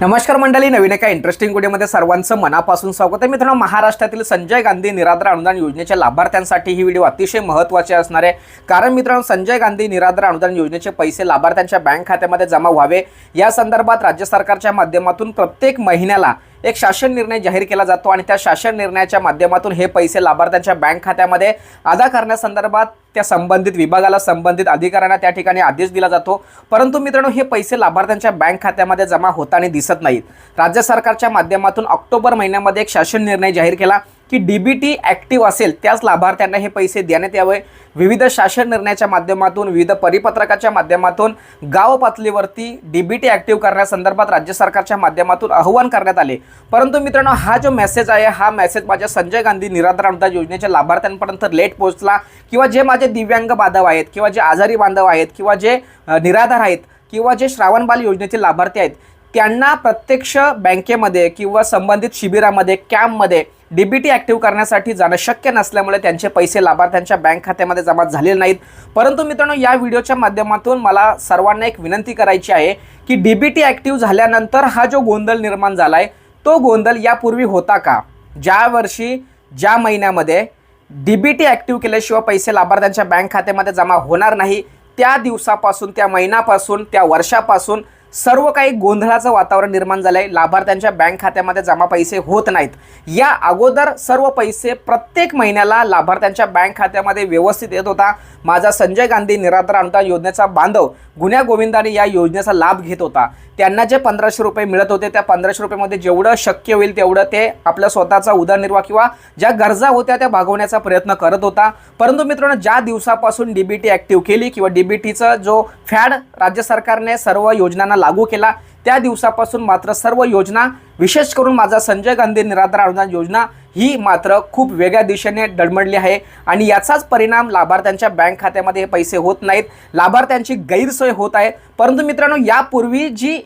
नमस्कार मंडळी नवीन एका इंटरेस्टिंग व्हिडिओमध्ये सर्वांचं मनापासून स्वागत आहे. मित्रांनो महाराष्ट्रातील संजय गांधी निराधार अनुदान योजनेच्या लाभार्थ्यांसाठी ही व्हिडिओ अतिशय महत्त्वाची असणार आहे. कारण मित्रांनो संजय गांधी निराधार अनुदान योजनेचे पैसे लाभार्थ्यांच्या बँक खात्यामध्ये जमा व्हावे. या संदर्भात राज्य सरकारच्या माध्यमातून प्रत्येक महिन्याला एक शासन निर्णय जाहीर केला जातो आणि त्या शासन निर्णयाच्या माध्यमातून हे पैसे लाभार्थ्यांच्या बँक खात्यामध्ये अदा करण्यासंदर्भात त्या संबंधित विभागाला संबंधित अधिकाऱ्यांना त्या ठिकाणी आदेश दिला जातो. परंतु मित्रांनो हे पैसे लाभार्थ्यांच्या बँक खात्यामध्ये जमा होताना दिसत नाहीत. राज्य सरकारच्या माध्यमातून ऑक्टोबर महिन्यामध्ये एक शासन निर्णय जाहीर केला. की डी बी टी ॲक्टिव्ह असेल त्याच लाभार्थ्यांना हे पैसे देण्यात यावे. विविध शासन निर्णयाच्या माध्यमातून विविध परिपत्रकाच्या माध्यमातून गाव पातळीवरती डी बी टी ॲक्टिव्ह करण्यासंदर्भात राज्य सरकारच्या माध्यमातून आव्हान करण्यात आले. परंतु मित्रांनो हा जो मेसेज आहे हा मेसेज माझ्या संजय गांधी निराधार अनुदान योजनेच्या लाभार्थ्यांपर्यंत लेट पोहोचला. किंवा जे माझे दिव्यांग बांधव आहेत किंवा जे आजारी बांधव आहेत किंवा जे निराधार आहेत किंवा जे श्रावणबाल योजनेचे लाभार्थी आहेत त्यांना प्रत्यक्ष बँकेमध्ये किंवा संबंधित शिबिरामध्ये कॅम्पमध्ये डी बी टी ॲक्टिव्ह करण्यासाठी जाणं शक्य नसल्यामुळे त्यांचे पैसे लाभार्थ्यांच्या बँक खात्यामध्ये जमा झालेले नाहीत. परंतु मित्रांनो या व्हिडिओच्या माध्यमातून मला सर्वांना एक विनंती करायची आहे की डी बी टी ॲक्टिव्ह झाल्यानंतर हा जो गोंधळ निर्माण झाला आहे तो गोंधळ यापूर्वी होता का? ज्या वर्षी ज्या महिन्यामध्ये डी बी टी ॲक्टिव्ह केल्याशिवाय पैसे लाभार्थ्यांच्या बँक खात्यामध्ये जमा होणार नाही त्या दिवसापासून त्या महिन्यापासून त्या वर्षापासून सर्व काही गोंधळाचं वातावरण निर्माण झालं आहे लाभार्थ्यांच्या बँक खात्यामध्ये जमा पैसे होत नाहीत. या अगोदर सर्व पैसे प्रत्येक महिन्याला लाभार्थ्यांच्या बँक खात्यामध्ये व्यवस्थित येत होता. माझा संजय गांधी निराधार अनुदान योजनेचा बांधव गुन्ह्या गोविंदाने या योजनेचा लाभ घेत होता. त्यांना जे पंधराशे रुपये मिळत होते त्या पंधराशे रुपयामध्ये जेवढं शक्य होईल तेवढं ते आपल्या स्वतःचा उदरनिर्वाह किंवा ज्या गरजा होत्या त्या भागवण्याचा प्रयत्न करत होता. परंतु मित्रांनो ज्या दिवसापासून डी बी टी ॲक्टिव्ह केली किंवा डी बी टीचं जो फॅड राज्य सरकारने सर्व योजनांना लागू केला. त्या दिवसापासून मात्र सर्व योजना विशेष करून माझा संजय गांधी निराधार अनुदान योजना ही मात्र खूप वेगळ्या दिशेने डळमडली आहे. आणि याचाच परिणाम लाभार्थ्यांच्या बँक खात्यामध्ये हे पैसे होत नाहीत. लाभार्थ्यांची गैरसोय होत आहे. परंतु मित्रांनो यापूर्वी जी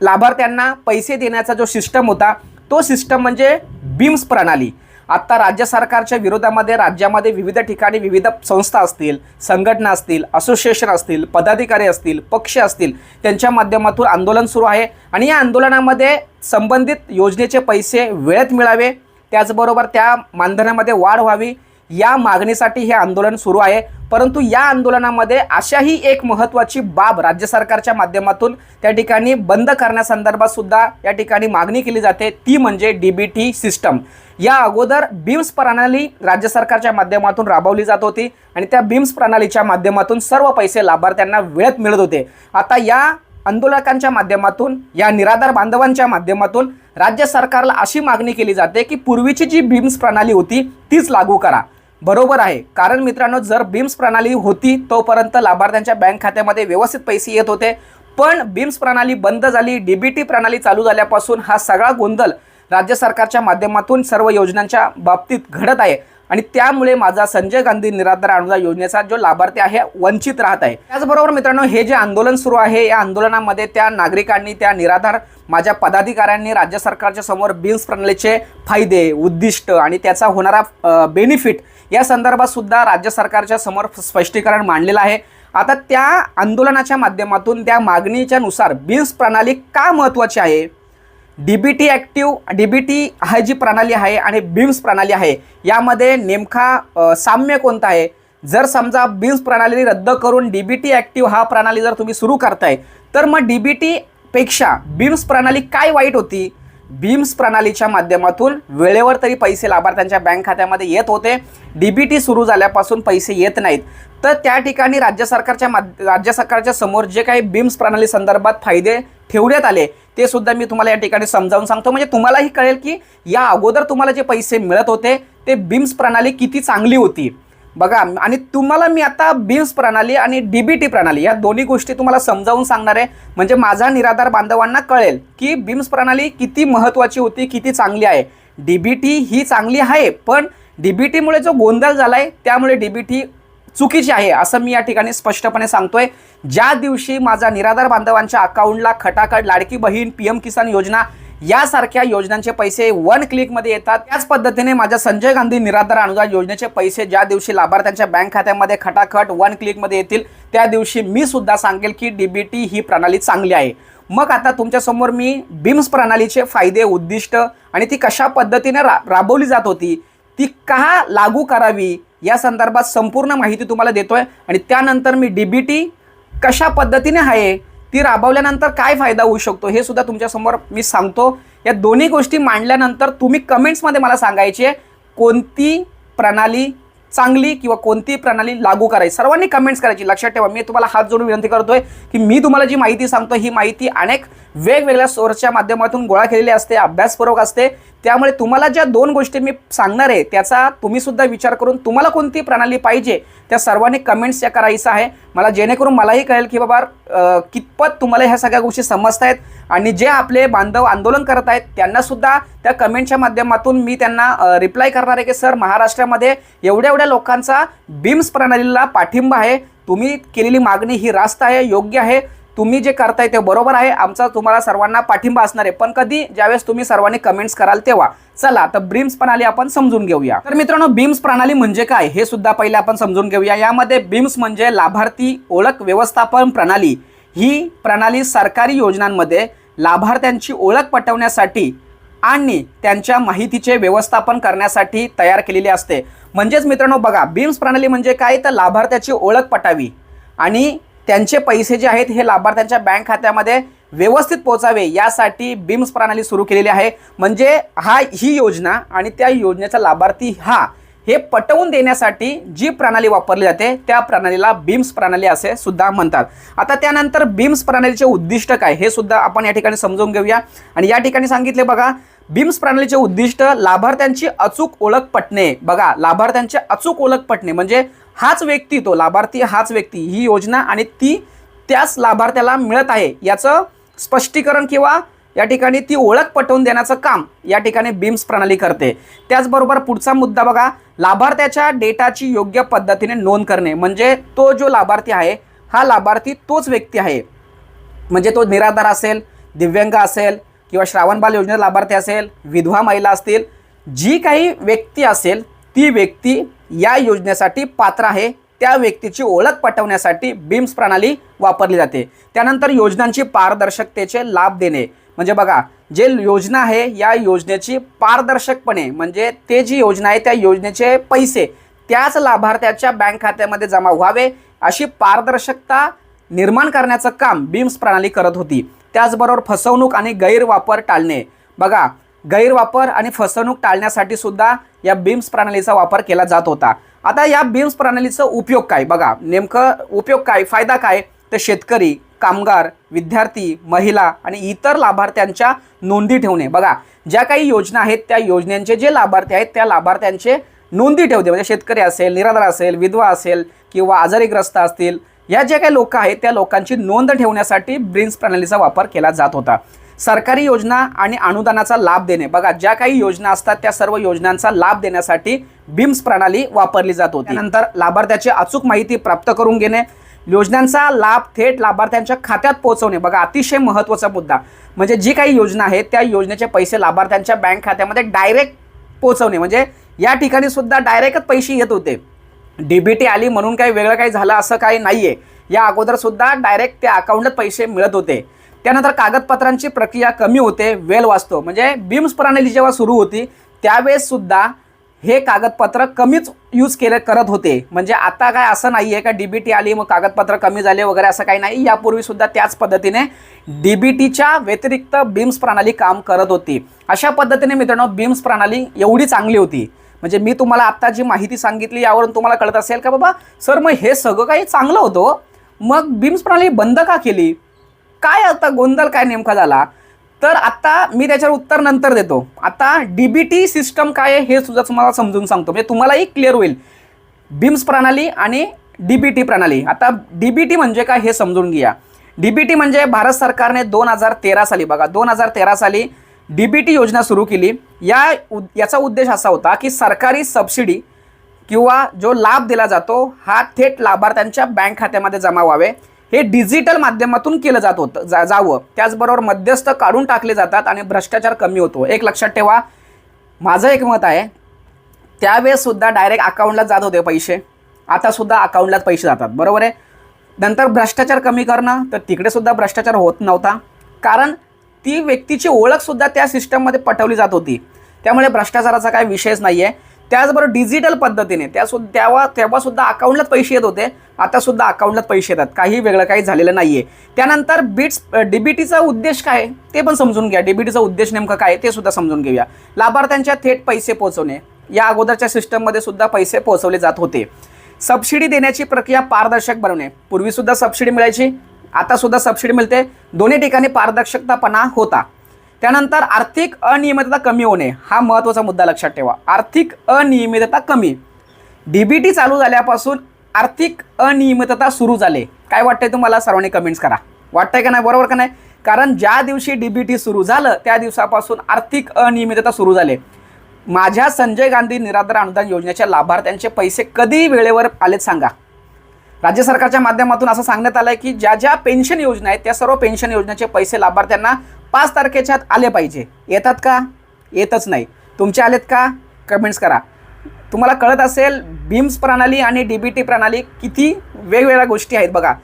लाभार्थ्यांना पैसे देण्याचा जो सिस्टम होता तो सिस्टम म्हणजे बीम्स प्रणाली. आत्ता राज्य सरकारच्या विरोधामध्ये राज्यामध्ये विविध ठिकाणी विविध संस्था असतील संघटना असतील असोसिएशन असतील पदाधिकारी असतील पक्ष असतील त्यांच्या माध्यमातून आंदोलन सुरू आहे. आणि या आंदोलनामध्ये संबंधित योजनेचे पैसे वेळेत मिळावे. त्याचबरोबर त्या मानधनामध्ये वाढ व्हावी. या मागणीसाठी हे आंदोलन सुरू आहे. परंतु या आंदोलनामध्ये अशाही एक महत्त्वाची बाब राज्य सरकारच्या माध्यमातून त्या ठिकाणी बंद करण्यासंदर्भात सुद्धा या ठिकाणी मागणी केली जाते. ती म्हणजे डी बी टी सिस्टम या अगोदर बीम्स प्रणाली राज्य सरकारच्या माध्यमातून राबवली जात होती आणि त्या बीम्स प्रणालीच्या माध्यमातून सर्व पैसे लाभार्थ्यांना वेळेत मिळत होते. आता या आंदोलकांच्या माध्यमातून या निराधार बांधवांच्या माध्यमातून राज्य सरकारला अशी मागणी केली जाते की पूर्वीची जी बीम्स प्रणाली होती तीच लागू करा. बरोबर आहे. कारण मित्रांनो जर बीम्स प्रणाली होती तोपर्यंत लाभार्थ्यांच्या बँक खात्यामध्ये व्यवस्थित पैसे येत होते. पण बीम्स प्रणाली बंद झाली डी बी टी प्रणाली चालू झाल्यापासून हा सगळा गोंधळ राज्य सरकारच्या माध्यमातून सर्व योजनांच्या बाबतीत घडत आहे. आणि त्यामुळे माझा संजय गांधी निराधार अनुदान योजनेचा जो लाभार्थी आहे वंचित राहत आहे. त्याचबरोबर मित्रांनो हे जे आंदोलन सुरू आहे या आंदोलनामध्ये त्या नागरिकांनी त्या निराधार माझ्या पदाधिकाऱ्यांनी राज्य सरकारच्या समोर बीन्स प्रणालीचे फायदे उद्दिष्ट आणि त्याचा होणारा बेनिफिट या संदर्भात सुद्धा राज्य सरकारच्या समोर स्पष्टीकरण मांडलेलं आहे. आता त्या आंदोलनाच्या माध्यमातून त्या मागणीच्या नुसार बीन्स प्रणाली का महत्त्वाची आहे? D B T active D B T हा जी प्रणाली आहे आणि बीम्स प्रणाली आहे यामध्ये नेमका साम्य कोणता आहे? जर समजा बीम्स प्रणाली रद्द करून डी बी टी ॲक्टिव्ह हा प्रणाली जर तुम्ही सुरू करताय तर मग डी बी बीम्स प्रणाली काय वाईट होती? बीम्स प्रणालीच्या माध्यमातून वेळेवर तरी पैसे लाभार्थ्यांच्या बँक खात्यामध्ये येत होते. डी बी टी सुरू झाल्यापासून पैसे येत नाहीत. तर त्या ठिकाणी राज्य सरकारच्या माध्य राज्य सरकारच्या समोर जे काही बीम्स प्रणाली संदर्भात फायदे ठेवण्यात आले ते सुद्धा मी तुम्हाला या ठिकाणी समजावून सांगतो. म्हणजे तुम्हालाही कळेल की या अगोदर तुम्हाला जे पैसे मिळत होते ते बीम्स प्रणाली किती चांगली होती. बघा आणि तुम्हाला मी आता बीम्स प्रणाली आणि डी बी टी प्रणाली या दोन्ही गोष्टी तुम्हाला समजावून सांगणार आहे. म्हणजे माझा निराधार बांधवांना कळेल की बीम्स प्रणाली किती महत्त्वाची होती किती चांगली आहे. डी बी टी ही चांगली आहे पण डी बी टीमुळे जो गोंधळ झाला आहे त्यामुळे डी बी टी चुकीची आहे असं मी या ठिकाणी स्पष्टपणे सांगतोय. ज्या दिवशी माझा निराधार बांधवांच्या अकाउंटला खटाखट लाडकी बहीण पी एम किसान योजना यासारख्या योजनांचे पैसे वन क्लिकमध्ये येतात. त्याच पद्धतीने माझ्या संजय गांधी निराधार अनुदान योजनेचे पैसे ज्या दिवशी लाभार्थ्यांच्या बँक खात्यामध्ये खटाखट वन क्लिकमध्ये येतील त्या दिवशी मी सुद्धा सांगेल की डी बी टी ही प्रणाली चांगली आहे. मग आता तुमच्यासमोर मी बिम्स प्रणालीचे फायदे उद्दिष्ट आणि ती कशा पद्धतीने रा राबवली जात होती ती का लागू करावी या संदर्भात संपूर्ण माहिती तुम्हाला देतोय आणि त्यानंतर मी डी बी टी कशा पद्धतीने आहे ती राबवल्यानंतर काय फायदा होऊ शकतो? हे सुद्धा तुमच्यासमोर मी सांगतो. या दोन्ही गोष्टी मांडल्यानंतर तुम्ही कमेंट्समध्ये मला सांगायचे कोणती प्रणाली चांगली किंवा कोणती प्रणाली लागू करायची. सर्वांनी कमेंट्स करायची. लक्षात ठेवा मी तुम्हाला हात जोडून विनंती करतोय की मी तुम्हाला जी माहिती सांगतो ही माहिती अनेक वेगवेगळ्या सोर्सच्या माध्यमातून गोळा केलेली असते अभ्यासपूर्वक असते. त्यामुळे तुम्हाला ज्या दोन गोष्टी मी सांगणार आहे त्याचा तुम्ही सुद्धा विचार करून तुम्हाला कोणती प्रणाली पाहिजे त्या सर्वांनी कमेंट्स या करायचं आहे. मला जेणेकरून मलाही कळेल की बाबा कितपत तुम्हाला ह्या सगळ्या गोष्टी समजत आहेत आणि जे आपले बांधव आंदोलन करत आहेत त्यांनासुद्धा त्या कमेंटच्या माध्यमातून मी त्यांना रिप्लाय करणार आहे की सर महाराष्ट्रामध्ये एवढ्या एवढ्या लोकांचा बिम्स प्रणालीला पाठिंबा आहे. तुम्ही केलेली मागणी ही रास्त आहे योग्य आहे. तुम्ही जे करताय ते बरोबर आहे. आमचा तुम्हाला सर्वांना पाठिंबा असणार आहे. पण कधी ज्यावेळेस तुम्ही सर्वांनी कमेंट्स कराल तेव्हा चला तर ब्रिम्स प्रणाली आपण समजून घेऊया. तर मित्रांनो बीम्स प्रणाली म्हणजे काय? हे सुद्धा पहिले आपण समजून घेऊया. यामध्ये बीम्स म्हणजे लाभार्थी ओळख व्यवस्थापन प्रणाली. ही प्रणाली सरकारी योजनांमध्ये लाभार्थ्यांची ओळख पटवण्यासाठी आणि त्यांच्या माहितीचे व्यवस्थापन करण्यासाठी तयार केलेली असते. म्हणजेच मित्रांनो बघा बीम्स प्रणाली म्हणजे काय? तर लाभार्थ्याची ओळख पटावी. आणि त्यांचे पैसे जे आहेत हे लाभार्थ्यांच्या बँक खात्यामध्ये व्यवस्थित पोचावे यासाठी बिम्स प्रणाली सुरू केलेली आहे. म्हणजे हा ही योजना आणि त्या योजनेचा लाभार्थी हा हे पटवून देण्यासाठी जी प्रणाली वापरली जाते त्या प्रणालीला बिम्स प्रणाली असे सुद्धा म्हणतात. आता त्यानंतर बिम्स प्रणालीचे उद्दिष्ट काय हे सुद्धा आपण या ठिकाणी समजून घेऊया. आणि या ठिकाणी सांगितले बघा बिम्स प्रणालीचे उद्दिष्ट लाभार्थ्यांची अचूक ओळख पटणे. बघा लाभार्थ्यांची अचूक ओळख पटणे म्हणजे हाच व्यक्ती तो लाभार्थी हाच व्यक्ती ही योजना आणि ती त्याच लाभार्थ्याला मिळत आहे याचं स्पष्टीकरण किंवा या ठिकाणी ती ओळख पटवून देण्याचं काम या ठिकाणी बीम्स प्रणाली करते. त्याचबरोबर पुढचा मुद्दा बघा लाभार्थ्याच्या डेटाची योग्य पद्धतीने नोंद करणे म्हणजे तो जो लाभार्थी आहे हा लाभार्थी तोच व्यक्ती आहे. म्हणजे तो निराधार असेल दिव्यांग असेल किंवा श्रावणबाल योजनेचा लाभार्थी असेल विधवा महिला असतील जी काही व्यक्ती असेल ती व्यक्ती या योजनेसाठी पात्र आहे. त्या व्यक्तीची ओळख पटवण्यासाठी बिम्स प्रणाली वापरली जाते. त्यानंतर योजनांची पारदर्शकतेचे लाभ देणे. म्हणजे बघा जे योजना आहे या योजनेची पारदर्शकपणे म्हणजे ते जी योजना आहे त्या योजनेचे पैसे त्याच लाभार्थ्याच्या बँक खात्यामध्ये जमा व्हावे अशी पारदर्शकता निर्माण करण्याचं काम बीम्स प्रणाली करत होती. त्याचबरोबर फसवणूक आणि गैरवापर टाळणे. बघा गैरवापर आणि फसवणूक टाळण्यासाठी सुद्धा या बीम्स प्रणालीचा वापर केला जात होता. आता या बीम्स प्रणालीचा उपयोग काय? बघा नेमकं उपयोग काय? फायदा काय? तर शेतकरी कामगार विद्यार्थी महिला आणि इतर लाभार्थ्यांच्या नोंदी ठेवणे. बघा ज्या काही योजना आहेत त्या योजनांचे जे लाभार्थी आहेत त्या लाभार्थ्यांचे नोंदी ठेवते. म्हणजे शेतकरी असेल निराधार असेल विधवा असेल किंवा आजारीग्रस्त असतील या ज्या काही लोक आहेत त्या लोकांची नोंद ठेवण्यासाठी ब्रिन्स प्रणालीचा वापर केला जात होता. सरकारी योजना आणि अनुदानाचा लाभ देणे. बघा ज्या काही योजना असतात त्या सर्व योजनांचा लाभ देण्यासाठी बिम्स प्रणाली वापरली जात होती. नंतर लाभार्थ्याची अचूक माहिती प्राप्त करून घेणे योजनांचा लाभ थेट लाभार्थ्यांच्या खात्यात पोहोचवणे. बघा अतिशय महत्त्वाचा मुद्दा. म्हणजे जी काही योजना आहे त्या योजनेचे पैसे लाभार्थ्यांच्या बँक खात्यामध्ये डायरेक्ट पोहोचवणे. म्हणजे या ठिकाणी सुद्धा डायरेक्टच पैसे येत होते. डीबीटी आली म्हणून काही वेगळं काही झालं असं काही नाही आहे या अगोदर सुद्धा डायरेक्ट त्या अकाउंटात पैसे मिळत होते. त्यानंतर कागदपत्रांची प्रक्रिया कमी होते वेल वाचतो. म्हणजे बीम्स प्रणाली जेव्हा सुरू होती त्यावेळेस सुद्धा हे कागदपत्र कमीच यूज केले करत होते. म्हणजे आता काय असं नाही आहे का डी बी टी आली मग कागदपत्र कमी झाले वगैरे असं काही नाही. यापूर्वी सुद्धा त्याच पद्धतीने डी बी टीच्या व्यतिरिक्त बीम्स प्रणाली काम करत होती. अशा पद्धतीने मित्रांनो बीम्स प्रणाली एवढी चांगली होती. म्हणजे मी तुम्हाला आत्ता जी माहिती सांगितली यावरून तुम्हाला कळत असेल का बाबा सर मग हे सगळं काही चांगलं होतं हो. मग बीम्स प्रणाली बंद का केली? काय आता गोंधळ काय नेमका झाला? तर आता मी त्याच्यावर उत्तर नंतर देतो. आता डी बी टी सिस्टम काय आहे हे सुद्धा तुम्हाला समजून सांगतो. म्हणजे तुम्हालाही क्लिअर होईल. बिम्स प्रणाली आणि डी बी टी प्रणाली. आता डी बी टी म्हणजे काय हे समजून घ्या डी बी टी म्हणजे भारत सरकारने दोन हजार तेरा साली बघा दोन हजार तेरा साली डी बी टी योजना सुरू केली. या उद याचा उद्देश असा होता की सरकारी सबसिडी किंवा जो लाभ दिला जातो हा थेट लाभार्थ्यांच्या बँक खात्यामध्ये जमा व्हावे. हे डिजिटल माध्यमातून केलं जात होतं जा जावं. त्याचबरोबर मध्यस्थ काढून टाकले जातात आणि भ्रष्टाचार कमी होतो. एक लक्षात ठेवा माझं एक मत आहे त्यावेळेससुद्धा डायरेक्ट अकाउंटला जात होते पैसे. आतासुद्धा अकाउंटलाच पैसे जातात. बरोबर आहे? नंतर भ्रष्टाचार कमी करणं तर तिकडेसुद्धा भ्रष्टाचार होत नव्हता. कारण ती व्यक्तीची ओळखसुद्धा त्या सिस्टममध्ये पटवली जात होती. त्यामुळे भ्रष्टाचाराचा काही विषयच नाही आहे त्याचबरोबर डिजिटल पद्धतीने त्या सुद्धा तेव्हा तेव्हासुद्धा अकाउंटलाच पैसे येत होते. आता सुद्धा अकाउंटलाच पैसे येतात. काही वेगळं काही झालेलं नाही आहे त्यानंतर बिट्स डी बी टीचा उद्देश काय आहे? ते पण समजून घ्या. डीबीटीचा उद्देश नेमकं काय ते सुद्धा समजून घेऊया. लाभार्थ्यांच्या थेट पैसे पोहोचवणे. या अगोदरच्या सिस्टममध्ये सुद्धा पैसे पोहोचवले जात होते. सबसिडी देण्याची प्रक्रिया पारदर्शक बनवणे. पूर्वीसुद्धा सबसिडी मिळायची. आतासुद्धा सबसिडी मिळते. दोन्ही ठिकाणी पारदर्शकतापणा होता. त्यानंतर आर्थिक अनियमितता कमी होणे हा महत्त्वाचा मुद्दा लक्षात ठेवा. आर्थिक अनियमितता कमी. डी बी टी चालू झाल्यापासून आर्थिक अनियमितता सुरू झाले. काय वाटतंय तुम्हाला? सर्वांनी कमेंट्स करा. वाटतंय का नाही? बरोबर का नाही? कारण ज्या दिवशी डी बी टी सुरू झालं त्या दिवसापासून आर्थिक अनियमितता सुरू झाले. माझ्या संजय गांधी निराधार अनुदान योजनेच्या लाभार्थ्यांचे पैसे कधी वेळेवर आलेत सांगा. राज्य सरकारच्या माध्यमातून असं सांगण्यात आलं आहे की ज्या ज्या पेन्शन योजना आहेत त्या सर्व पेन्शन योजनेचे पैसे लाभार्थ्यांना पाच तारखेच्या आत आले पाहिजे. येतात का? येतच नाही. तुमचे आलेत का? कमेंट्स करा. तुम्हाला कळत असेल बीम्स प्रणाली आणि डी बी टी प्रणाली किती वेगवेगळ्या गोष्टी आहेत बघा.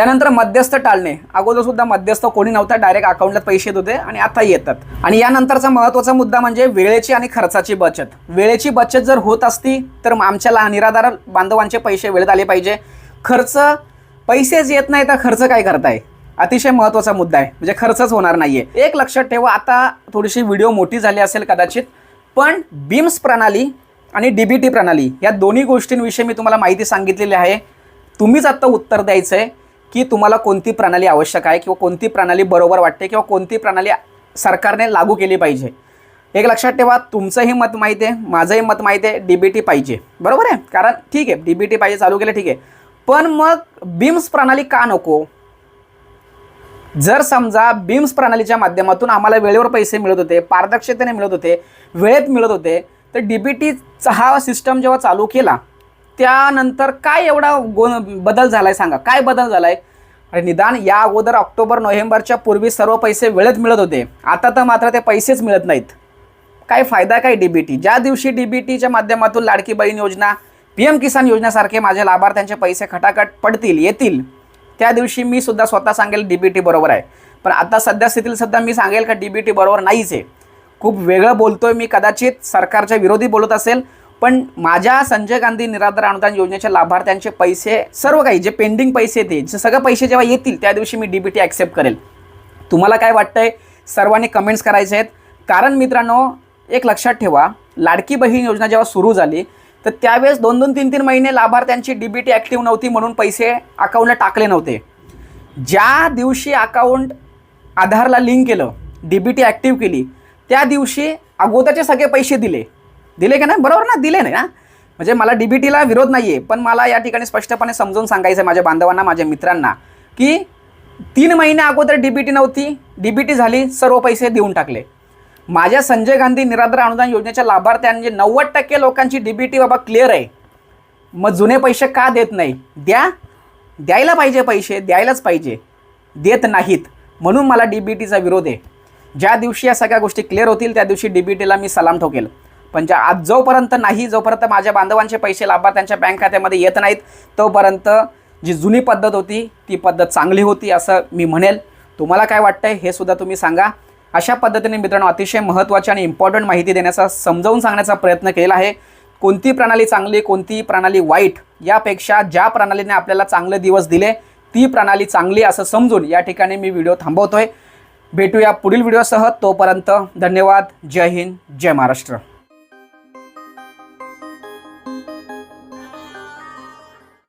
त्यानंतर मध्यस्थ टाळणे. अगोदर सुद्धा मध्यस्थ कोणी नव्हता डायरेक्ट अकाउंटला पैसे येत होते आणि आता येतात. आणि यानंतरचा महत्त्वाचा मुद्दा म्हणजे वेळेची आणि खर्चाची बचत. वेळेची बचत जर होत असती तर मग आमच्या लहान निराधार बांधवांचे पैसे वेळेत आले पाहिजे. खर्च पैसेच येत नाही तर खर्च काय करताय? अतिशय महत्त्वाचा मुद्दा आहे. म्हणजे खर्चच होणार नाहीये. एक लक्षात ठेवा आता थोडीशी व्हिडिओ मोठी झाली असेल कदाचित पण बीम्स प्रणाली आणि डी बी टी प्रणाली या दोन्ही गोष्टींविषयी मी तुम्हाला माहिती सांगितलेली आहे. तुम्हीच आत्ता उत्तर द्यायचं आहे की तुम्हाला कोणती प्रणाली आवश्यक आहे किंवा कोणती प्रणाली बरोबर वाटते किंवा कोणती प्रणाली सरकारने लागू केली पाहिजे. एक लक्षात ठेवा तुमचंही मत माहिती आहे माझंही मत माहिती आहे डी बी टी पाहिजे. बरोबर आहे? कारण ठीक आहे डी बी टी पाहिजे चालू केलं ठीक आहे. पण मग बीम्स प्रणाली का नको? जर समजा बीम्स प्रणालीच्या माध्यमातून आम्हाला वेळेवर पैसे मिळत होते पारदर्शकतेने मिळत होते वेळेत मिळत होते तर डी बी टीचा हा सिस्टम जेव्हा चालू केला त्यानंतर काय एवढा गो बदल झाला आहे सांगा? काय बदल झाला आहे अरे निदान या अगोदर ऑक्टोबर नोव्हेंबरच्या पूर्वी सर्व पैसे वेळेत मिळत होते. आता तर मात्र ते पैसेच मिळत नाहीत. काय फायदा काय डी बी टी? ज्या दिवशी डी बी टीच्या माध्यमातून लाडकी बहीण योजना पी एम किसान योजनेसारखे माझ्या लाभार्थ्यांचे पैसे खटाखट पडतील येतील त्या दिवशी मी सुद्धा स्वतः सांगेल डी बी टी बरोबर आहे. पण आता सध्या स्थितीला सुद्धा मी सांगेल का डी बी टी बरोबर नाहीच आहे. खूप वेगळं बोलतोय मी कदाचित सरकारच्या विरोधी बोलत असेल पण माझ्या संजय गांधी निराधार अनुदान योजनेच्या लाभार्थ्यांचे पैसे सर्व काही जे पेंडिंग पैसे ते जे सगळे पैसे जेव्हा येतील त्या दिवशी मी डी बी टी ॲक्सेप्ट करेल. तुम्हाला काय वाटतंय? सर्वांनी कमेंट्स करायचे आहेत. कारण मित्रांनो एक लक्षात ठेवा लाडकी बहीण योजना जेव्हा सुरू झाली तर त्यावेळेस दोन दोन तीन तीन महिने लाभार्थ्यांची डी बी टी ॲक्टिव्ह नव्हती म्हणून पैसे अकाउंटला टाकले नव्हते. ज्या दिवशी अकाउंट आधारला लिंक केलं डी बी टी ॲक्टिव्ह केली त्या दिवशी अगोदरचे सगळे पैसे दिले. दिले का नाही? बरोबर ना? दिले नाही ना? म्हणजे मला डी बी टीला विरोध नाही आहे पण मला या ठिकाणी स्पष्टपणे समजून सांगायचं आहे माझ्या बांधवांना माझ्या मित्रांना की तीन महिने अगोदर डी बी टी नव्हती डी बी टी झाली सर्व पैसे देऊन टाकले. माझ्या संजय गांधी निराधार अनुदान योजनेच्या लाभार्थ्यांचे नव्वद टक्के लोकांची डी बी टी बाबा क्लिअर आहे. मग जुने पैसे का देत नाही? द्या. द्यायला पाहिजे पैसे द्यायलाच पाहिजे. देत नाहीत. म्हणून मला डी बी टीचा विरोध आहे. ज्या दिवशी या सगळ्या गोष्टी क्लिअर होतील त्या दिवशी डी बी टीला मी सलाम ठोकेल. पण ज्या आज जोपर्यंत नाही जोपर्यंत माझ्या बांधवांचे पैसे लाभार्थ्यांच्या बँक खात्यामध्ये येत नाहीत तोपर्यंत जी जुनी पद्धत होती ती पद्धत चांगली होती असं मी म्हणेल. तुम्हाला काय वाटतंय हे सुद्धा तुम्ही सांगा. अशा पद्धतीने मित्रांनो अतिशय महत्त्वाची आणि इम्पॉर्टंट माहिती देण्याचा समजावून सांगण्याचा प्रयत्न केला आहे. कोणती प्रणाली चांगली कोणती प्रणाली वाईट यापेक्षा ज्या प्रणालीने आपल्याला चांगले दिवस दिले ती प्रणाली चांगली असं समजून या ठिकाणी मी व्हिडिओ थांबवतोय. भेटूया पुढील व्हिडिओसह. तोपर्यंत धन्यवाद. जय हिंद. जय महाराष्ट्र.